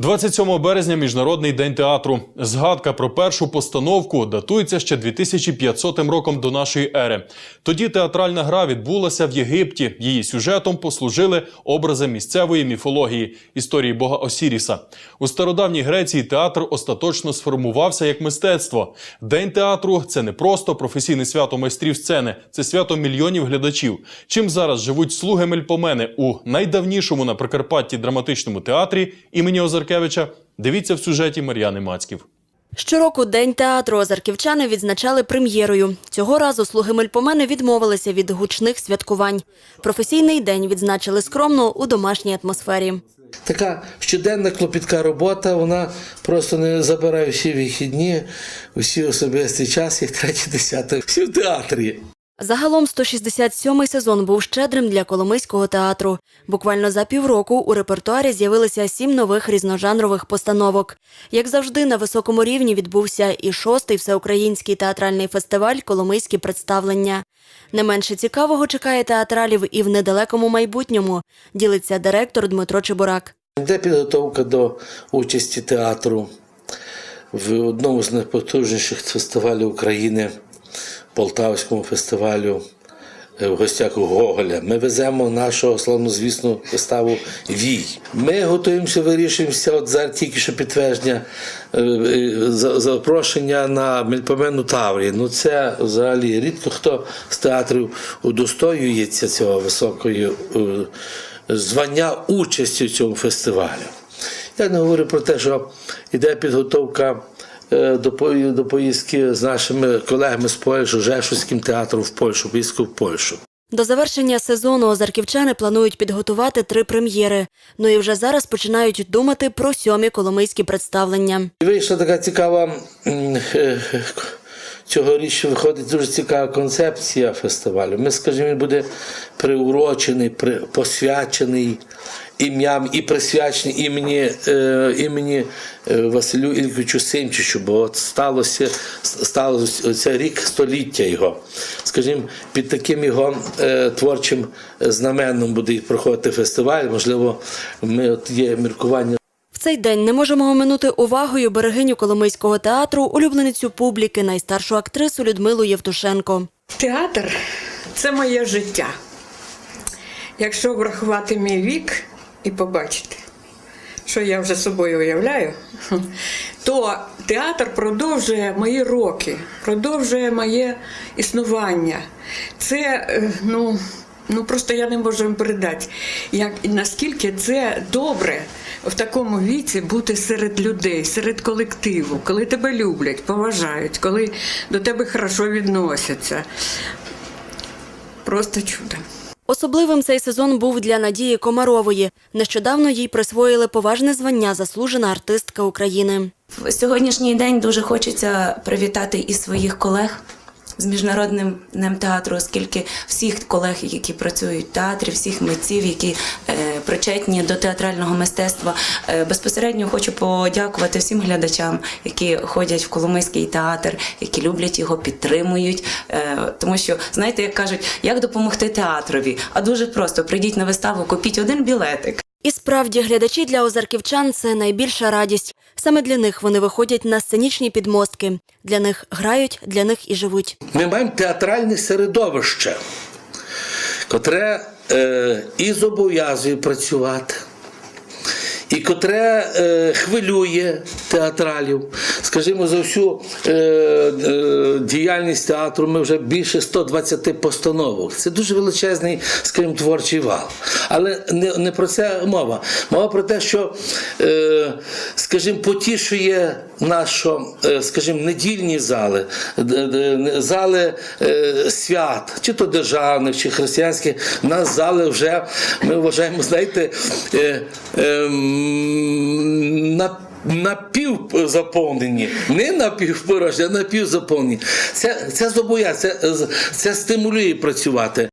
27 березня Міжнародний день театру. Згадка про першу постановку датується ще 2500 роком до нашої ери. Тоді театральна гра відбулася в Єгипті. Її сюжетом послужили образи місцевої міфології історії бога Осіріса. У стародавній Греції театр остаточно сформувався як мистецтво. День театру це не просто професійне свято майстрів сцени, це свято мільйонів глядачів. Чим зараз живуть слуги Мельпомени у найдавнішому на Прикарпатті драматичному театрі імені Озаркевича? Дивіться в сюжеті Мар'яни Мацьків. Щороку День театру озарківчани відзначали прем'єрою. Цього разу слуги Мельпомени відмовилися від гучних святкувань. Професійний день відзначили скромно у домашній атмосфері. Така щоденна клопітка робота, вона просто не забирає всі вихідні, усі особистий час, як третє десяте. Всі в театрі. Загалом 167-й сезон був щедрим для Коломийського театру. Буквально за півроку у репертуарі з'явилися сім нових різножанрових постановок. Як завжди, на високому рівні відбувся і шостий всеукраїнський театральний фестиваль Коломийські представлення. Не менше цікавого чекає театралів і в недалекому майбутньому, ділиться директор Дмитро Чебурак. Йде підготовка до участі театру в одному з найпотужніших фестивалів України, Полтавському фестивалю е, в гостях у Гоголя. Ми веземо нашого славнозвісну виставу Вій. Ми готуємося, вирішуємося. От зараз тільки що підтвердження е, е, за- запрошення на Мельпомену Таврі. Ну це взагалі рідко хто з театрів удостоюється цього високої звання участі в цьому фестивалі. Я не говорю про те, що йде підготовка до, пої- до поїздки з нашими колегами з Польщі, Жешуським театром в Польщу, поїздку в Польщу. До завершення сезону озарківчани планують підготувати три прем'єри. Ну і вже зараз починають думати про сьомі коломийські представлення. Вийшла така цікава. Цьогоріч виходить дуже цікава концепція фестивалю. Ми, скажімо, він буде приурочений, при, посвячений ім'ям і присвячений імені, е, імені е, Василю Ільковичу Симчичу, бо от сталося, сталося цей рік століття його. Скажімо, під таким його е, творчим знаменом буде проходити фестиваль. Можливо, ми от є міркування. Цей день не можемо оминути увагою берегиню Коломийського театру, улюбленицю публіки, найстаршу актрису Людмилу Євтушенко. Театр це моє життя. Якщо врахувати мій вік і побачити, що я вже собою уявляю, то театр продовжує мої роки, продовжує моє існування. Це, е, ну, ну просто я не можу вам передати, як, наскільки це добре в такому віці бути серед людей, серед колективу, коли тебе люблять, поважають, коли до тебе хорошо відносяться. Просто чудо. Особливим цей сезон був для Надії Комарової. Нещодавно їй присвоїли поважне звання заслужена артистка України. В сьогоднішній день дуже хочеться привітати і своїх колег з міжнародним днем театру, оскільки всіх колег, які працюють в театрі, всіх митців, які е, причетні до театрального мистецтва, е, безпосередньо хочу подякувати всім глядачам, які ходять в Коломийський театр, які люблять його, підтримують. Е, тому що знаєте, як кажуть, як допомогти театрові? А дуже просто прийдіть на виставу, купіть один білетик. І справді глядачі для озарківчан це найбільша радість. Саме для них вони виходять на сценічні підмостки. Для них грають, для них і живуть. Ми маємо театральне середовище, котре е, і зобов'язує працювати, і котре е, хвилює театралів. Скажімо, за всю е, е, діяльність театру ми вже більше 120 постановок. Це дуже величезний, скажімо, творчий вал. Але не, не про це мова. Мова про те, що, е, скажімо, потішує нашу, е, скажімо, недільні зали, зали е, свят, чи то державних, чи християнських. У нас зали вже, ми вважаємо, знаєте, е, ем, на Напівзаповнені, не напівпорожні, а напівзаповнені. Це, це зобов'язує, це, це стимулює працювати.